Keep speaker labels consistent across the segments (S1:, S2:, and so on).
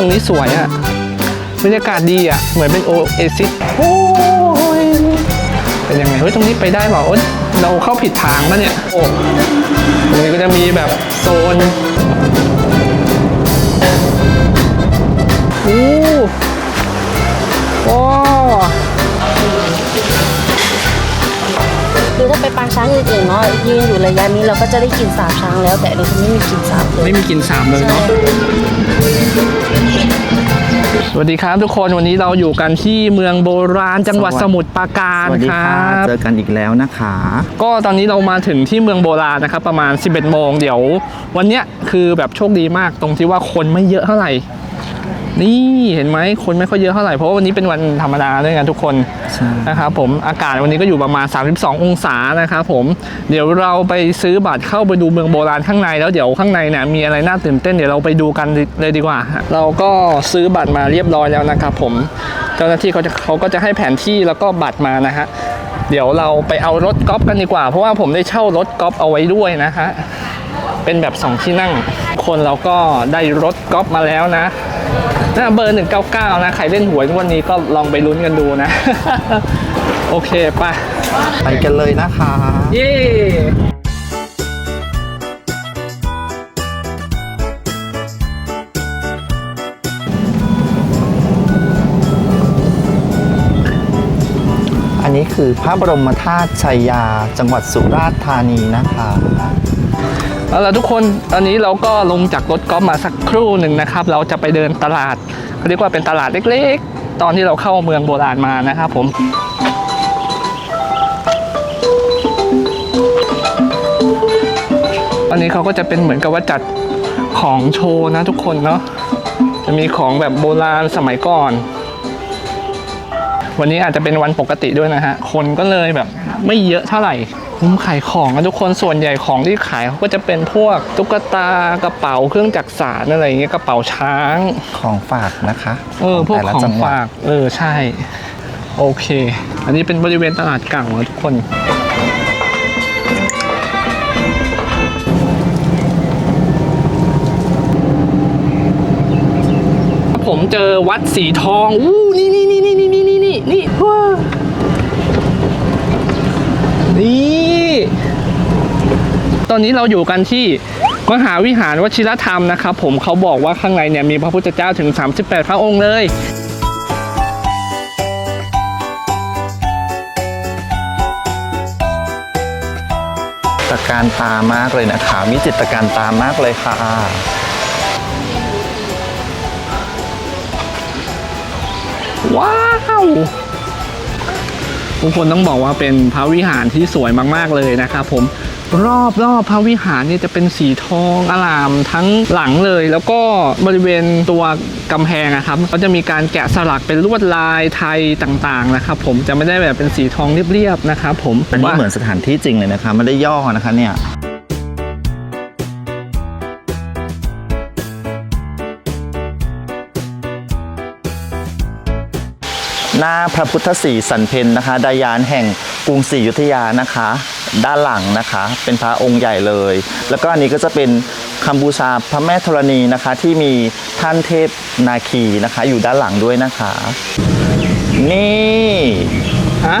S1: ตรงนี้สวยอะบรรยากาศดีอะเหมือนเป็นโอเอซิสโอ้ยเป็นยังไงเฮ้ยตรงนี้ไปได้เปล่าโอ๊ยเราเข้าผิดทางปะเนี่ยโอ้ตรงนี้ก็จะมีแบบโซนโอ้โอ้
S2: ไปปางช้างอื่นๆเนาะยืนอยู่ระยะนี้เราก็จะได้กลินสาบช้างแล้ว แต่อันนี้คือไม่มีกลินสาบเลย
S1: ไม่มีกลินสามเลยเนาะ สวัสดีครับทุกคนวันนี้เราอยู่กันที่เมืองโบราณจังหวัด
S3: สวัส
S1: สมุทรปราการ
S3: สวัสดี
S1: ค
S3: ค่ะ
S1: รับ
S3: เจอกันอีกแล้วนะคะ
S1: ก็ตอนนี้เรามาถึงที่เมืองโบราณนะครับ ประมาณ 11 โมงเดี๋ยว วันเนี้ยคือแบบโชคดีมากตรงที่ว่าคนไม่เยอะเท่าไหร่ นี่เห็นไหมคนไม่ค่อยเยอะเท่าไหร่เพราะว่าวันนี้เป็นวันธรรมดาด้วยกันทุกคน
S3: ใช่
S1: นะครับผมอากาศวันนี้ก็อยู่ประมาณ 32 องศานะครับผมเดี๋ยวเราไปซื้อบัตรเข้าไปดูเมืองโบราณข้างในแล้วเดี๋ยวข้างในเนี่ยมีอะไรน่าตื่นเต้นเดี๋ยวเราไปดูกันเลยดีกว่า เราก็ซื้อบัตรมาเรียบร้อยแล้วนะครับผมเจ้าหน้าที่เขาจะเขาก็จะให้แผนที่แล้วก็บัตรมานะฮะเดี๋ยวเราไปเอารถกอล์ฟกันดีกว่า เพราะว่าผมได้เช่ารถกอล์ฟเอาไว้ด้วยนะฮะเป็นแบบสองที่นั่ง คนเราก็ได้รถก๊อฟมาแล้วนะนะเบอร์ 199 นะ ใครเล่นหวยวันนี้ก็ลองไปลุ้นกันดูนะ โอเคไป
S3: ไปกันเลยนะคะ
S1: เย้
S3: อันนี้คือพระบรมธาตุชัยยาจังหวัดสุราษฎร์ธานีนะคะ
S1: เอาล่ะทุกคนตอนนี้เราก็ลงจากรถกอล์ฟมาสักครู่หนึ่งนะครับ เราจะไปเดินตลาดเขาเรียกว่าเป็นตลาดเล็กๆ ตอนที่เราเข้าเมืองโบราณมานะครับผมอันนี้เขาก็จะเป็นเหมือนกับว่าจัดของโชว์นะทุกคนเนาะจะมีของแบบโบราณสมัยก่อน วันนี้อาจจะเป็นวันปกติด้วยนะฮะ คนก็เลยแบบไม่เยอะเท่าไหร่ มุมขายของนะทุกคนส่วนใหญ่ของที่ขายเขาก็จะเป็นพวกตุ๊กตากระเป๋าเครื่องจักสานอะไรอย่างเงี้ยกระเป๋าช้าง
S3: ของฝากนะคะ
S1: เออพวก
S3: แต่ละ
S1: ของ
S3: จังหวัด
S1: ฝากเออใช่ โอเค อันนี้เป็นบริเวณตลาดเก่านะทุกคนผมเจอวัดสีทอง อู้นี่นี่นี่นี่นี่นี่นี่นี่นี่ว้านี่ ตอนนี้เราอยู่กันที่มหาวิหารวชิรธรรมนะครับ ผมเขาบอกว่าข้างในเนี่ยมีพระพุทธเจ้าถึง 38 พระองค์เลย
S3: ตะการตามากเลยนะคะมีจิตตะการตามากเลยค่ะ
S1: ว้าวทุกคนต้องบอกว่าเป็นพระวิหารที่สวยมาก ๆ เลยนะครับผม รอบรอบพระวิหารเนี่ยจะเป็นสีทองอลามทั้งหลังเลย แล้วก็บริเวณตัวกำแพงนะครับก็จะมีการแกะสลักเป็นลวดลายไทยต่างๆนะครับผมจะไม่ได้แบบเป็นสีทองเรียบๆนะครับผม
S3: อันนี้เหมือนสถานที่จริงเลยนะคะไม่ได้ย่อนะคะเนี่ยหน้าพระพุทธศรีสันเพนนะคะดายานแห่งกรุงศรีอยุธยานะคะ ด้านหลังนะคะ เป็นพระองค์ใหญ่เลย แล้วก็อันนี้ก็จะเป็นคำบูชาพระแม่ธรณีนะคะ ที่มีท่านเทพนาคีนะคะ อยู่ด้านหลังด้วยนะคะ นี่
S1: ฮะ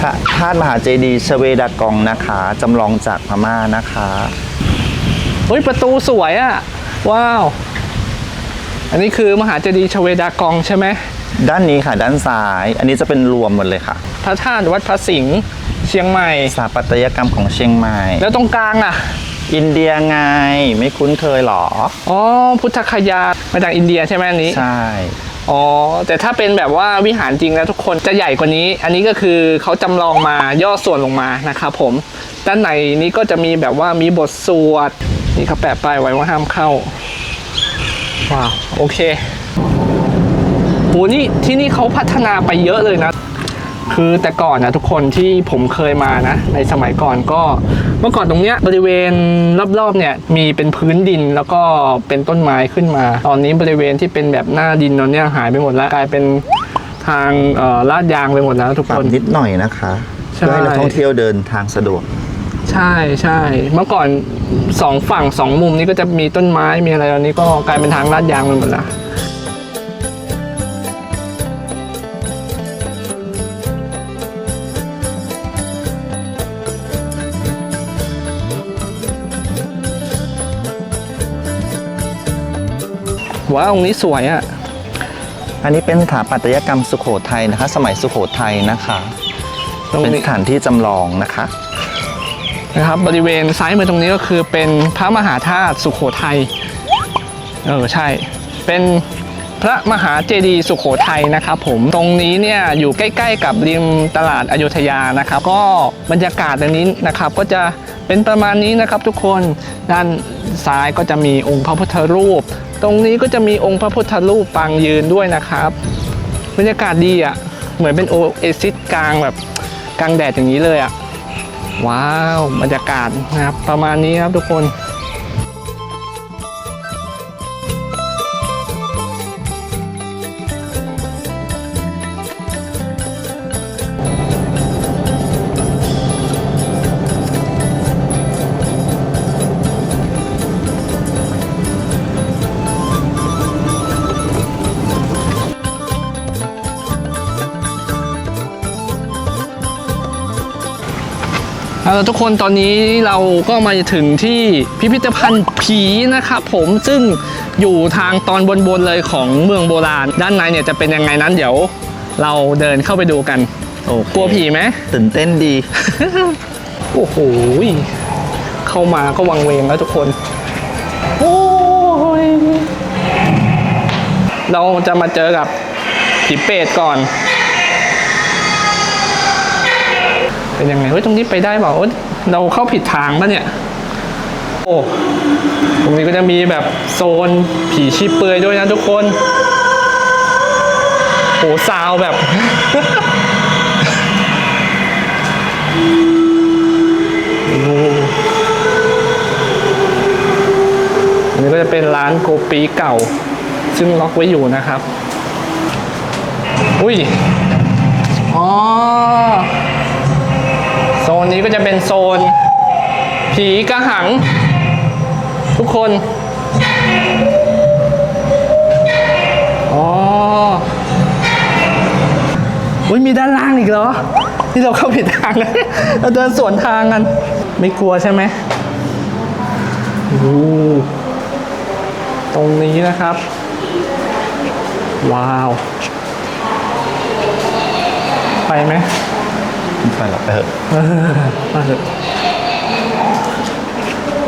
S3: พระธาตุมหาเจดีย์ชเวดากองนะคะจำลองจากพม่านะคะ
S1: เฮ้ยประตูสวยอะว้าว อันนี้คือมหาเจดีย์ชเวดากองใช่ไหม
S3: ด้านนี้ค่ะ ด้านซ้าย อันนี้จะเป็นรวมหมดเลยค่ะ
S1: พระธาตุวัดพระสิงห์เชียงใหม่
S3: สถาปัตยกรรมของเชียงใหม่
S1: แล้วตรงกลางอะ
S3: อินเดียไงไม่คุ้นเคยหรอ
S1: อ๋อ พุทธคยามาจากอินเดียใช่ไหมอันนี้
S3: ใช่
S1: อ๋อ แต่ถ้าเป็นแบบว่าวิหารจริงแล้วทุกคนจะใหญ่กว่านี้ อันนี้ก็คือเขาจำลองมาย่อส่วนลงมานะครับผม ด้านในนี้ก็จะมีแบบว่ามีบทสวด นี่เขาแปะป้ายไว้ว่าห้ามเข้า ว้าว โอเค โหนี่ที่นี่เขาพัฒนาไปเยอะเลยนะ คือแต่ก่อนนะทุกคนที่ผมเคยมานะ ในสมัยก่อนก็ เมื่อก่อนตรงเนี้ยบริเวณรอบๆเนี่ยมีเป็นพื้นดินแล้วก็เป็นต้นไม้ขึ้นมา ตอนนี้บริเวณที่เป็นแบบหน้าดินตอนเนี้ยหายไปหมดแล้วกลายเป็นทางเอ่อลาดยางไปหมดแล้วทุก
S3: ปรั
S1: ค
S3: บ
S1: น
S3: นิดหน่อยนะคะ
S1: ใช่
S3: เพื่อให้นักท่องเที่ยวเดินทางสะดวก
S1: ใช่ใช่เมื่อก่อนสองฝั่งสองมุมนี้ก็จะมีต้นไม้มีอะไรตอนนี้ก็กลายเป็นทางลาดยางไปหมดแล้ว ว้าวตรงนี้สวยอะ่ะ
S3: อันนี้เป็นสถาปัตยกรรมสุโขทัยนะคะ สมัยสุโขทัยนะคะ
S1: ตรง
S3: เป็น
S1: นี้
S3: สถานที่จำลองนะคะ
S1: นะครับ บริเวณซ้ายมือตรงนี้ก็คือเป็นพระมหาธาตุสุโขทัยเออใช่ เป็นพระมหาเจดีย์สุโขทัยนะครับผมตรงนี้เนี่ยอยู่ใกล้ ๆ กับริมตลาดอโยธยานะครับ ก็บรรยากาศตรงนี้นะครับ ก็จะเป็นประมาณนี้นะครับทุกคนด้าน ซ้ายก็จะมีองค์พระพุทธรูป ตรงนี้ก็จะมีองค์พระพุทธรูปปางยืนด้วยนะครับบรรยากาศดีอะ เหมือนเป็นโอเอซิสกลางแบบกลางแดดอย่างนี้เลยอะ ว้าวบรรยากาศนะครับประมาณนี้ครับทุกคน เอาละทุกคนตอนนี้เราก็มาถึงที่พิพิธภัณฑ์ผีนะครับผมซึ่งอยู่ทางตอนบนๆเลยของเมืองโบราณ ด้านในเนี่ยจะเป็นยังไงนั้นเดี๋ยวเราเดินเข้าไปดูกัน
S3: โอ้
S1: กลัวผีไหม
S3: ตื่นเต้นดี
S1: โอ้โหเข้ามาก็วังเวงแล้วทุกคน โอ้ยเราจะมาเจอกับผีเปรตก่อน เป็นยังไงเฮ้ยตรงนี้ไปได้เปล่าเอ้ยเราเข้าผิดทางปะเนี่ยโอ้ตรงนี้ก็จะมีแบบโซนผีชีเปลือยด้วยนะทุกคนโอ้ซาวแบบ อันนี้ก็จะเป็นร้านโกปีเก่า ซึ่งล็อกไว้อยู่นะครับ อุ้ย อ๋อ นนี้ก็จะเป็นโซน ผีกระหัง ทุกคนอ๋ออุ้ยมีด้านล่างอีกเหรอ ที่เราเข้าผิดทางเราเดินสวนทางกัน ไม่กลัวใช่ไหมโอ้โหตรงนี้นะครับ ว้าว ไปไหม
S3: ไปหรอกไปเถอะ
S1: เออมาเถอะ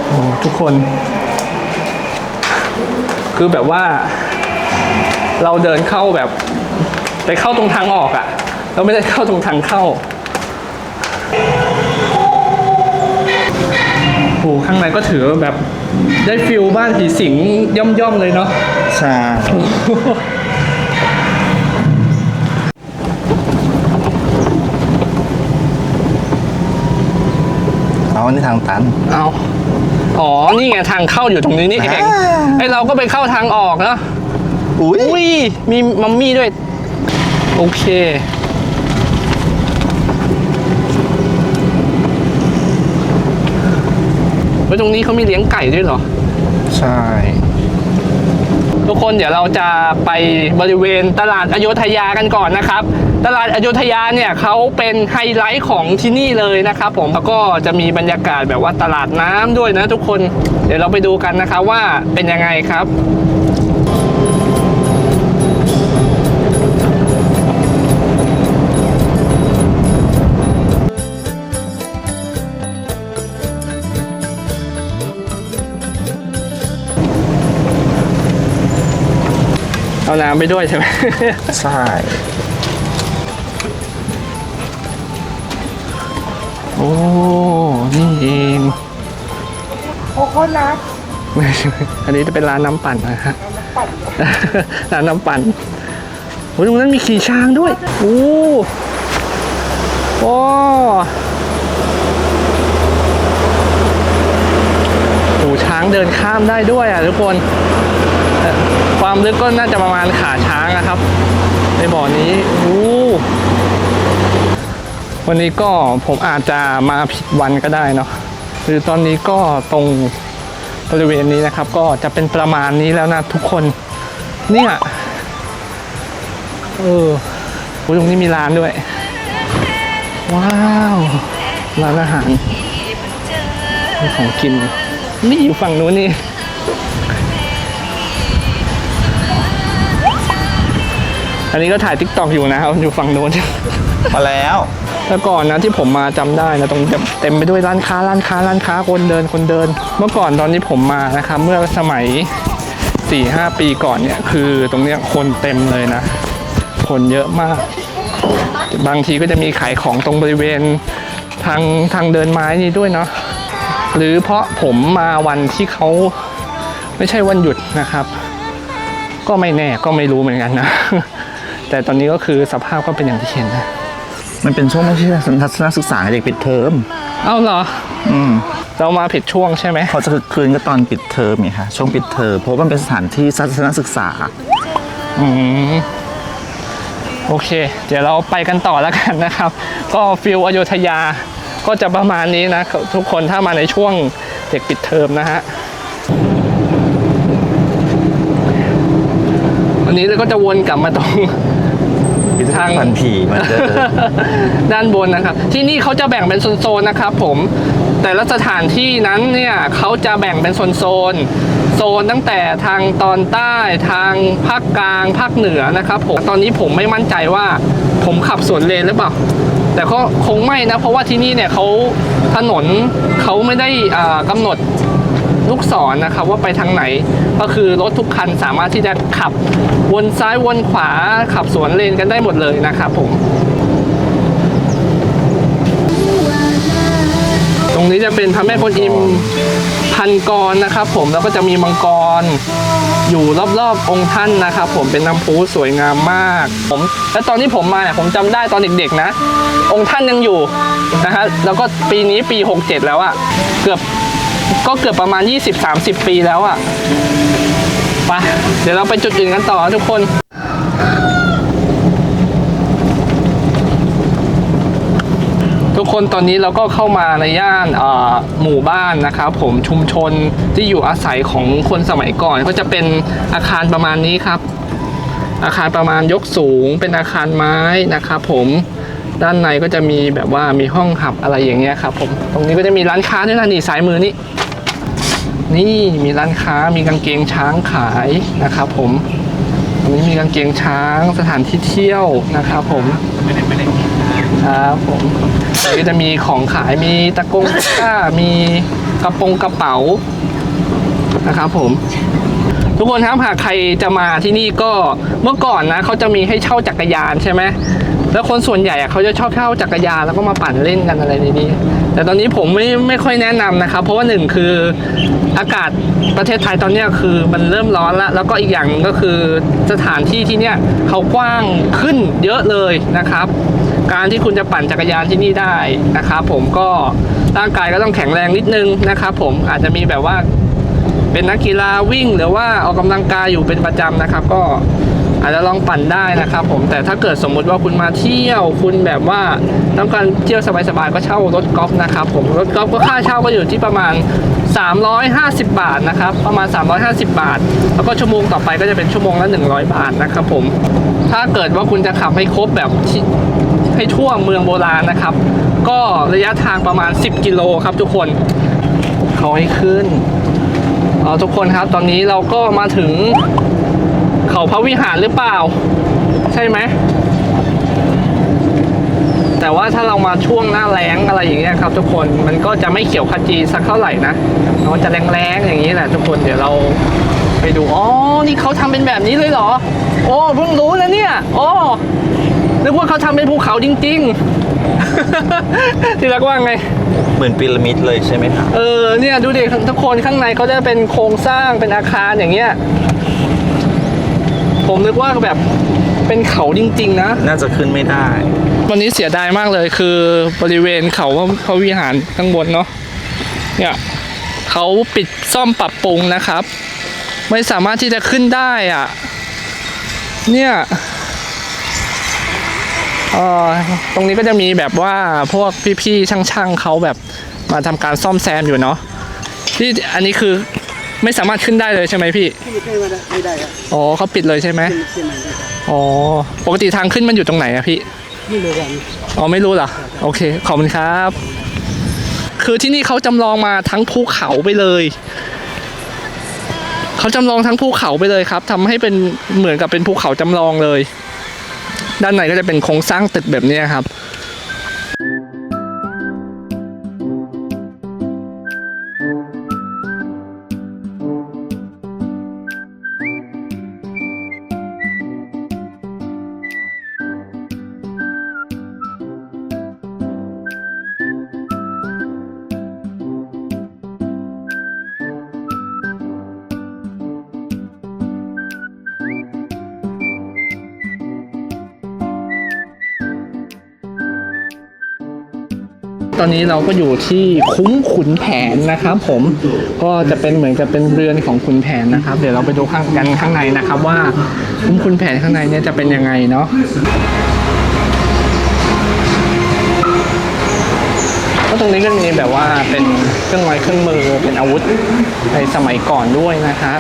S1: โอ้ทุกคน คือแบบว่า เราเดินเข้าแบบ ไปเข้าตรงทางออกอะ่ะเราไม่ได้เข้าตรงทางเข้าโอ้ข้างในก็ถือว่าแบบได้ฟิลบ้านผีสิงย่อมๆเลยเนาะ
S3: ใช่ อาอันนี้ทางตัน
S1: เอาอ๋อ นี่ไงทางเข้าอยู่ตรงนี้นี่เอง
S3: อ่า
S1: ไอเราก็ไปเข้าทางออกเนาะ
S3: อุ้ย
S1: อุ้ยมีมัมมี่ด้วย โอเคเฮ้ยตรงนี้เขามีเลี้ยงไก่ด้วยเหรอ
S3: ใช่
S1: ทุกคนเดี๋ยวเราจะไปบริเวณตลาดอโยธยากันก่อนนะครับ ตลาดอโยธยาเนี่ยเขาเป็นไฮไลท์ของที่นี่เลยนะครับ ผมแล้วก็จะมีบรรยากาศแบบว่าตลาดน้ำด้วยนะทุกคนเดี๋ยวเราไปดูกันนะครับว่าเป็นยังไงครับ เอาน้ำไปด้วยใช่ไหม
S3: ใช่
S1: โอ้ นี่เอง
S2: โคโคนัท
S1: ไม่ใช่อันนี้จะเป็นร้านน้ำปั่นนะฮะร้านน้ำปั่นโอ้ยตรงนั้นมีขี่ช้างด้วย โอ้โอ้โอ้ช้างเดินข้ามได้ด้วยอะทุกคนเอ่อ ความลึกก็น่าจะประมาณขาช้างนะครับ ในบ่อนี้โอ้วันนี้ก็ผมอาจจะมาผิดวันก็ได้เนาะหรือตอนนี้ก็ตรงบริเวณนี้นะครับ ก็จะเป็นประมาณนี้แล้วนะทุกคน เนี่ยเออโอ้ตรงนี้มีร้านด้วย ว้าวร้านอาหารของกินนี่อยู่ฝั่งนู้นนี่ อันนี้ก็ถ่ายทิกตอกอยู่นะครับอยู่ฝั่งโน้น
S3: มาแล้ว
S1: แล้วก่อนนะที่ผมมาจำได้นะตรงนี้จะเต็มไปด้วยร้านค้าร้านค้าร้านค้าคนเดินคนเดิน เมื่อก่อนตอนที่ผมมานะครับเมื่อสมัย4ี่ห้าปีก่อนเนี่ยคือตรงเนี้ยคนเต็มเลยนะ คนเยอะมาก บางทีก็จะมีขายของตรงบริเวณทางทางเดินไม้นี่ด้วยเนาะหรือเพราะผมมาวันที่เขาไม่ใช่วันหยุดนะครับ ก็ไม่แน่ก็ไม่รู้เหมือนกันนะ แต่ตอนนี้ก็คือสภาพก็เป็นอย่างที่เห็นนะ
S3: มันเป็นช่วงไม่ใช่ทัศนศึกษาเด็กปิดเทอม
S1: เอ้าเหรอ
S3: อืม
S1: เรามาผิดช่วงใช่ไหม
S3: เขาจะคึกคืนก็ตอนปิดเทอมไงคะช่วงปิดเทอมเพราะว่ามันเป็นสถานที่ทัศนศึกษา
S1: อืมโอเค เดี๋ยวเราไปกันต่อแล้วกันนะครับ ก็ฟิลอโยธยาก็จะประมาณนี้นะ ทุกคนถ้ามาในช่วงเด็กปิดเทอมนะฮะวันนี้เราก็จะวนกลับมาตรง ทาง
S3: พันผีมือนเดิม
S1: ด้านบนนะครับ ที่นี่เขาจะแบ่งเป็นโซนๆนะครับผมแต่ละสถานที่นั้นเนี่ยเขาจะแบ่งเป็นโซนๆโซนตั้งแต่ทางตอนใต้ทางภาคกลางภาคเหนือนะครับผมตอนนี้ผมไม่มั่นใจว่าผมขับสวนเลนหรือเปล่าแต่ก็คงไม่นะเพราะว่าที่นี่เนี่ยเขาถนนเขาไม่ได้อ่ากำหนด ลูกศรนนะครับว่าไปทางไหน ก็คือรถทุกคันสามารถที่จะขับวนซ้ายวนขวาขับสวนเลนกันได้หมดเลยนะครับผม ตรงนี้จะเป็นพระแม่กวนอิมพันกรนะครับผมแล้วก็จะมีมังกรอยู่รอบๆองค์ท่านนะครับผมเป็นน้ำพุสวยงามมาก ผมและตอนที่ผมมาเนี่ยผมจำได้ตอนเด็กๆนะ องค์ท่านยังอยู่นะฮะแล้วก็ปีนี้ปี 67 แล้วอะเกือบ ก็เกือบประมาณ 20-30 ปีแล้วอะไปเดี๋ยวเราไปจุดอื่นกันต่อทุกคนทุกคนตอนนี้เราก็เข้ามาในย่านหมู่บ้านนะครับผมชุมชนที่อยู่อาศัยของคนสมัยก่อน ก็จะเป็นอาคารประมาณนี้ครับ อาคารประมาณยกสูงเป็นอาคารไม้นะครับผม ด้านในก็จะมีแบบว่ามีห้องหับอะไรอย่างเงี้ยครับผมตรงนี้ก็จะมีร้านค้าด้วยนะนี่สายมือนี่นี่มีร้านค้ามีกางเกงช้างขายนะครับผมตรงนี้มีกางเกงช้างสถานที่เที่ยวนะครับผมครับผมก็จะมีของขายมีตะกงตะก้ามีกระโปรงกระเป๋านะครับผมทุกคนครับหากใครจะมาที่นี่ก็เมื่อก่อนนะเขาจะมีให้เช่าจักรยานใช่ไหม แล้วคนส่วนใหญ่เขาจะชอบเช่าจักรยานแล้วก็มาปั่นเล่นกันอะไรในนี้ แต่ตอนนี้ผมไม่ไม่ค่อยแนะนำนะครับ เพราะว่าหนึ่งคืออากาศประเทศไทยตอนนี้คือมันเริ่มร้อนแล้วแล้วก็อีกอย่างก็คือสถานที่ที่เนี้ยเขากว้างขึ้นเยอะเลยนะครับ การที่คุณจะปั่นจักรยานที่นี่ได้นะครับผมก็ร่างกายก็ต้องแข็งแรงนิดนึงนะครับผมอาจจะมีแบบว่าเป็นนักกีฬาวิ่งหรือว่าออกกำลังกายอยู่เป็นประจำนะครับ ก็ อาจจะลองปั่นได้นะครับ ผมแต่ถ้าเกิดสมมุติว่าคุณมาเที่ยว คุณแบบว่าต้องการเที่ยวสบายๆก็เช่ารถกอล์ฟนะครับผมรถกอล์ฟก็ค่าเช่าก็อยู่ที่ประมาณ 350 บาทนะครับประมาณ 350 บาท แล้วก็ชั่วโมงต่อไปก็จะเป็นชั่วโมงละ100 บาทนะครับผมถ้าเกิดว่าคุณจะขับให้ครบแบบให้ทั่วเมืองโบราณนะครับ ก็ระยะทางประมาณ 10 กิโลครับทุกคนเขาให้ขึ้นเอาทุกคนครับตอนนี้เราก็มาถึง เขาพระวิหารหรือเปล่า ใช่ไหม แต่ว่าถ้าเรามาช่วงหน้าแล้งอะไรอย่างเงี้ยครับ ทุกคนมันก็จะไม่เขียวขจีสักเท่าไหร่นะมันจะแรงๆอย่างนี้แหละทุกคนเดี๋ยวเราไปดูอ๋อนี่เขาทำเป็นแบบนี้เลยเหรอ โอ้เพิ่งรู้นะเนี่ยโอ้นึกว่าเขาทำเป็นภูเขาจริง ๆ ที่รักว่าไง
S3: เหมือนพีระมิดเลยใช่ไหมคะ
S1: เออเนี่ยดูดิทุกคนข้างในเขาจะเป็นโครงสร้างเป็นอาคารอย่างเงี้ย ผมนึกว่าแบบเป็นเขาจริง ๆ นะ
S3: น่าจะขึ้นไม่ได้
S1: วันนี้เสียดายมากเลยคือบริเวณเขาพระวิหารข้างบนเนาะเนี่ยเขาปิดซ่อมปรับปรุงนะครับ ไม่สามารถที่จะขึ้นได้อะ เนี่ยเอ่อตรงนี้ก็จะมีแบบว่าพวกพี่ๆช่างๆเขาแบบมาทำการซ่อมแซมอยู่เนาะที่อันนี้คือ ไม่สามารถขึ้นได้เลยใช่ไหมพี่
S4: ไม่ได้ครับ
S1: อ๋อเขาปิดเลยใช่ไหม
S4: เส้นไหนได้ครับ
S1: อ๋อปกติทางขึ้นมันอยู่ตรงไหนอะพี่
S4: ไม่รู้กัน
S1: อ๋อไม่รู้เหรอโอเคขอบคุณครับ คือที่นี่เขาจำลองมาทั้งภูเขาไปเลยเขาจำลองทั้งภูเขาไปเลยครับทำให้เป็นเหมือนกับเป็นภูเขาจำลองเลย ด้านในก็จะเป็นโครงสร้างตึกแบบนี้ครับ อนนี้เราก็อยู่ที่คุ้มขุนแผนนะครับผมก็จะเป็นเหมือนกับเป็นเรือนของขุนแผนนะครับ เดี๋ยวเราไปดูข้างกันข้างในนะครับ ว่าคุ้มขุนแผนข้างในเนี่ยจะเป็นยังไงเนาะก็ตรงนี้ก็มีแบบว่าเป็นเครื่องไม้เครื่องมือเป็นอาวุธในสมัยก่อนด้วยนะฮะ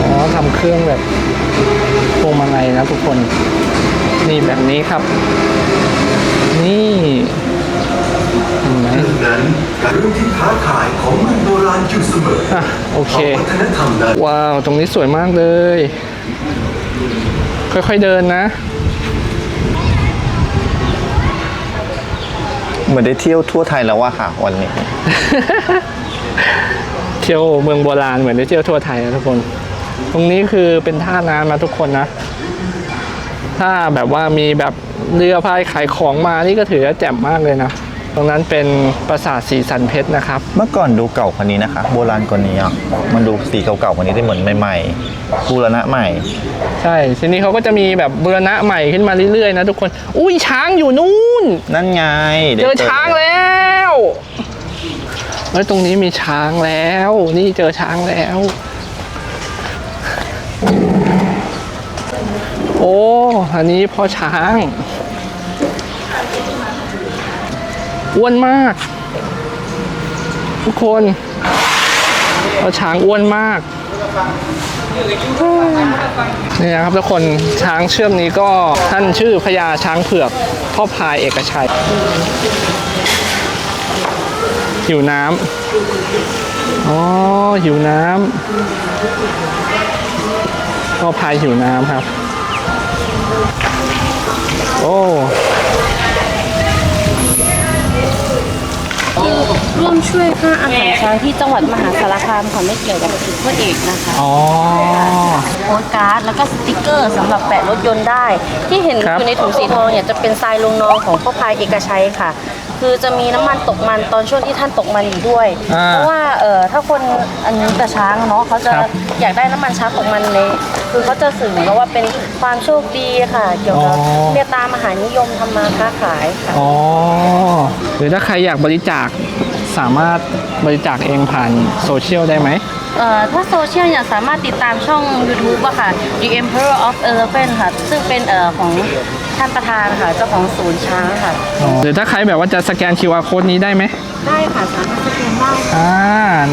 S1: อ๋อทำเครื่องแบบพวงมาลัยนะทุกคน นี่แบบนี้ครับ นี่เห็นไหม
S5: นั้นเรื่องที่ท้าทายของเมืองโบราณอยู่เสมอ
S1: อะโอเค
S5: วัฒนธรรมนั้น
S1: ว้าว ตรงนี้สวยมากเลย ค่อยๆเดินนะ
S3: เหมือนได้เที่ยวทั่วไทยแล้วว่าค่ะวันนี้
S1: เที่ยวเมืองโบราณเหมือนได้เที่ยวทั่วไทยนะทุกคน ตรงนี้คือเป็นท่าน้ำนะทุกคนนะ ถ้าแบบว่ามีแบบเรือพายขายของมานี่ก็ถือว่าแจ่มมากเลยนะ ตรงนั้นเป็นปราสาทสีสันเพชรนะครับ
S3: เมื่อก่อนดูเก่ากว่านี้นะคะ โบราณกว่านี้อะมันดูสีเก่าๆกว่านี้ได้เหมือนใหม่ๆบูรณะใหม่
S1: ใช่ทีนี้เขาก็จะมีแบบบูรณะใหม่ขึ้นมาเรื่อยๆนะทุกคน อุ้ยช้างอยู่นู่น
S3: นั่นไงได้
S1: เจอช้างแล้วเฮ้ยตรงนี้มีช้างแล้ว นี่เจอช้างแล้ว โอ้ อันนี้พ่อช้าง อ้วนมาก ทุกคนพ่อช้างอ้วนมากนี่นะครับทุกคนช้างเชื่อมนี้ก็ท่านชื่อพญาช้างเผือกพ่อพายเอกชัยหิวน้ำอ๋อหิวน้ำพ่อพายหิวน้ำครับ โอ้
S2: ร่วมช่วยค่าอาหารช้างที่จังหวัดมหาสารคามค่ะไม่เกี่ยวกับสิทธิพ่อเอกนะคะ
S1: อ๋อ
S2: โพสต์การ์ดแล้วก็สติกเกอร์สำหรับแปะรถยนต์ได้ ที่เห็น
S1: ครับ
S2: อยู่ในถุงสีทองเนี่ยจะเป็นทรายลงนองของพ่อพายเอกชัยค่ะ คือจะมีน้ำมันตกมันตอนช่วงที่ท่านตกมันอยู่ด้วย
S1: อ่า
S2: เพราะว่าเออถ้าคนอันนี้กับช้างเนาะเขาจะ
S1: ครับ
S2: อยากได้น้ำมันช้างตกมันในคือเขาจะสื่อเหมือนกับว่าเป็นความโชคดีค่ะ เกี่ยวกับ
S1: อ๋อ
S2: เมตตามหานิยมทำมาค้าขายค่ะ
S1: อ๋อหรือถ้าใครอยากบริจาคสามารถบริจาคเองผ่านโซเชียลได้ไหม
S2: เอ่อถ้าโซเชียลเนี่ยสามารถติดตามช่อง YouTube อะค่ะ The Emperor of Elephant ค่ะ ซึ่งเป็นเอ่อของ ท่านประธานค่ะเจ้าของศูนย์ช้างค่ะ
S1: หรือถ้าใครแบบว่าจะสแกน QR code นี้ได้ไหม
S2: ได้ค่ะสามารถสแกนได้
S1: อ่า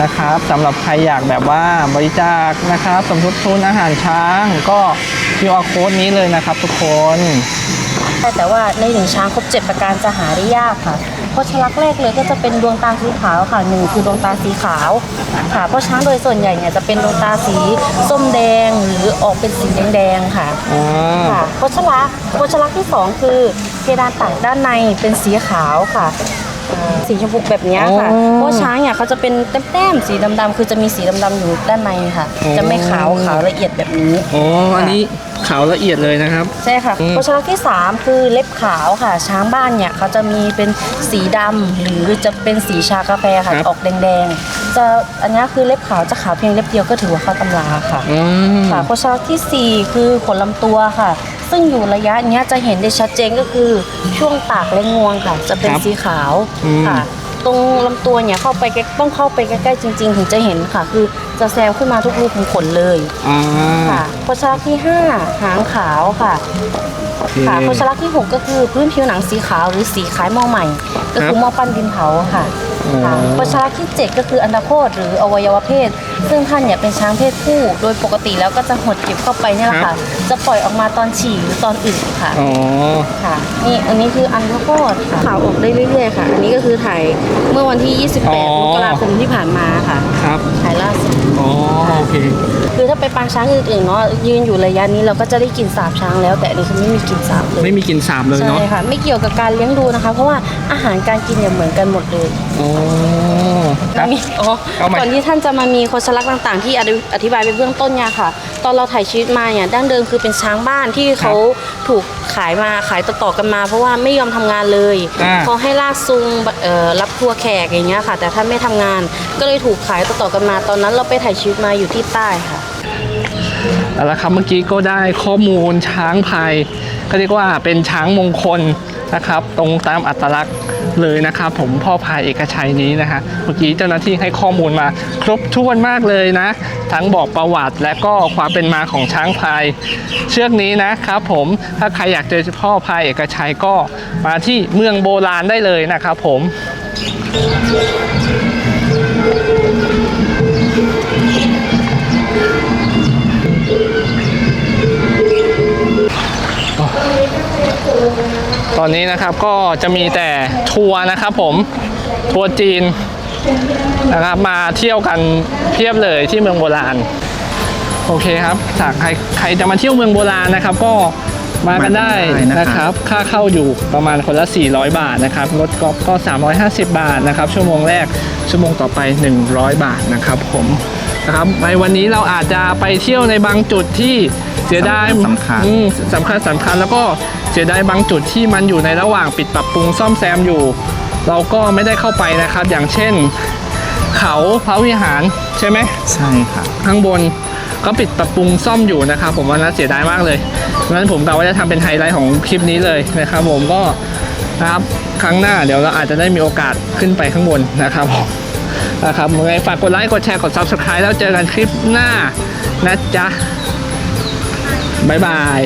S1: นะครับสำหรับใครอยากแบบว่าบริจาคนะครับ สมทบทุนอาหารช้างก็ QR code นี้เลยนะครับทุกคน
S2: แต่ว่าในหนึ่งช้างครบเจ็ดประการจะหาได้ยากค่ะเพราะชลักษณ์แรกเลยก็จะเป็นดวงตาสีขาวค่ะหนึ่งคือดวงตาสีขาวค่ะเพราะช้างโดยส่วนใหญ่เนี่ยจะเป็นดวงตาสีส้มแดงหรือออกเป็นสีแดงๆค่ะ
S1: อ่า
S2: ค่ะโคชลักษณ์โคชลักษณ์ที่สองคือเพดานตักด้านในเป็นสีขาวค่ะอ่าสีชมพูแบบเนี้ยค่ะ
S1: อ๋อ
S2: เพราะช้างเนี่ยเขาจะเป็นแต้มๆสีดำๆคือจะมีสีดำๆอยู่ด้านในค่ะ
S1: อ๋อ
S2: จะไม่ขาวขาวละเอียดแบบนี้
S1: อ๋ออันนี้ ขาวละเอียดเลยนะครับ
S2: ใช่ค่ะ
S1: อืม
S2: โคชลักษณ์ที่ 3 คือเล็บขาวค่ะ ช้างบ้านเนี่ยเขาจะมีเป็นสีดำหรือจะเป็นสีชากาแฟค่ะออกแดงๆจะอันนี้คือเล็บขาวจะขาวเพียงเล็บเดียวก็ถือว่าเข้าตำราค่ะ
S1: อืม
S2: ค่ะโคชลักษณ์ทีสี่ 4 คือขนลำตัวค่ะ ซึ่งอยู่ระยะเนี้ยจะเห็นได้ชัดเจนก็คือช่วงปากและงวงค่ะ จะเป็น
S1: ครับ
S2: สีขาว
S1: อืม
S2: ค่ะ ตรงลำตัวเนี่ยเข้าไปใกล้ต้องเข้าไปใกล้ๆจริง ๆ ถึงจะเห็นค่ะ คือจะแซมขึ้นมาทุกรูขุมขนเลย
S1: อ่า
S2: ค่ะโคชลักษณ์ที่ 5 หางขาวค่ะ
S1: โอเค
S2: ค่ะโคชลักษณ์ที่ 6 ก็คือพื้นผิวหนังสีขาวหรือสีคล้ายหม้อใหม่ ก็คือหม้อปั้นดินเผาค่ะ
S1: อ๋อ
S2: ค่ะโคชลักษณ์ที่ 7 ก็คืออันดาโคตหรืออวัยวะเพศ ซึ่งท่านเนี่ยเป็นช้างเพศผู้ โดยปกติแล้วก็จะหดเก็บเข้าไปเนี่ยแหละ
S1: ครั
S2: ค่ะ
S1: บ
S2: จะปล่อยออกมาตอนฉี่หรือตอนอึค่ะ
S1: อ๋อ
S2: ค่ะ นี่อันนี้คืออันข้าวโพดค่ะข่าวออกได้เรื่อยๆค่ะ อันนี้ก็คือถ่ายเมื่อวันที่
S1: อ๋อ
S2: 28มกราคมที่ผ่านมาค่ะ
S1: ครับ
S2: ถ่ายล่าสุด
S1: อ๋อ โอเค
S2: คือถ้าไปปางช้างอื่นๆเนาะยืนอยู่ระยะนี้เราก็จะได้กลิ่นสาบช้างแล้ว แต่อันนี้คือไม่มีกลิ่นสาบเลย
S1: ไม่มีกลินสาบเลย
S2: ใช่
S1: เนาะ
S2: ค่ะ ไม่เกี่ยวกับการเลี้ยงดูนะคะ เพราะว่าอาหารการกินเนี่ยเหมือนกันหมดเลย
S1: อ๋อ ครับ
S2: มีอ๋อ
S1: เอาใหม่
S2: ก่อนที่ท่านจะมามีโคชลักษณ์ต่างๆ ที่อธิอธิบายไปเบื้องต้นเนี่ยค่ะ ตอนเราถ่ายชีวิตมาเนี่ยดั้งเดิมคือเป็นช้างบ้านที่เขาถูกขายมาขายต่อๆกันมา เพราะว่าไม่ยอมทำงานเลย
S1: อ่า
S2: พอให้ลากซุงเอ่อรับครัวแขกอย่างเงี้ยค่ะ แต่ท่านไม่ทำงานก็เลยถูกขายต่อๆกันมา ตอนนั้นเราไปถ่ายชีวิตมาอยู่ที่ใต้ค่ะ
S1: เอาละครับเมื่อกี้ก็ได้ข้อมูลช้างพายก็เรียกว่าเป็นช้างมงคลนะครับ ตรงตามอัตลักษณ์ เลยนะครับผมพ่อพายเอกชัยนี้นะฮะเมื่อกี้เจ้าหน้าที่ให้ข้อมูลมาครบถ้วนมากเลยนะ ทั้งบอกประวัติและก็ความเป็นมาของช้างพายเชือกนี้นะครับผมถ้าใครอยากเจอพ่อพายเอกชัยก็มาที่เมืองโบราณได้เลยนะครับผม ตอนนี้นะครับก็จะมีแต่ทัวร์นะครับผมทัวร์จีนนะครับมาเที่ยวกันเพียบเลยที่เมืองโบราณ โอเคครับถ้าใครใครจะมาเที่ยวเมืองโบราณนะครับ ก็มากันได้
S3: มากันได้นะครับ
S1: นะครับ ค่าเข้าอยู่ประมาณคนละ 400 บาทนะครับรถกอล์ฟก็ 350 บาทนะครับ ชั่วโมงแรกชั่วโมงต่อไป 100 บาทนะครับผมนะครับในวันนี้เราอาจจะไปเที่ยวในบางจุดที่เสียดาย
S3: สำคัญ
S1: อืมสำคัญสำคัญแล้วก็ เสียดายบางจุดที่มันอยู่ในระหว่างปิดปรับปรุงซ่อมแซมอยู่ เราก็ไม่ได้เข้าไปนะครับ อย่างเช่น เขาพระวิหารใช่ไหม
S3: ใช่ค่ะ
S1: ข้างบนก็ปิดปรับปรุงซ่อมอยู่นะครับ ผมว่าน่าเสียดายมากเลยเพราะฉะนั้นผมกะว่าจะทำเป็นไฮไลท์ของคลิปนี้เลยนะครับ ผมก็นะครับครั้งหน้าเดี๋ยวเราอาจจะได้มีโอกาสขึ้นไปข้างบนนะครับผมนะครับยังไงฝากกดไลค์กดแชร์กด subscribe แล้วเจอกันคลิปหน้านะจ๊ะบ๊ายบาย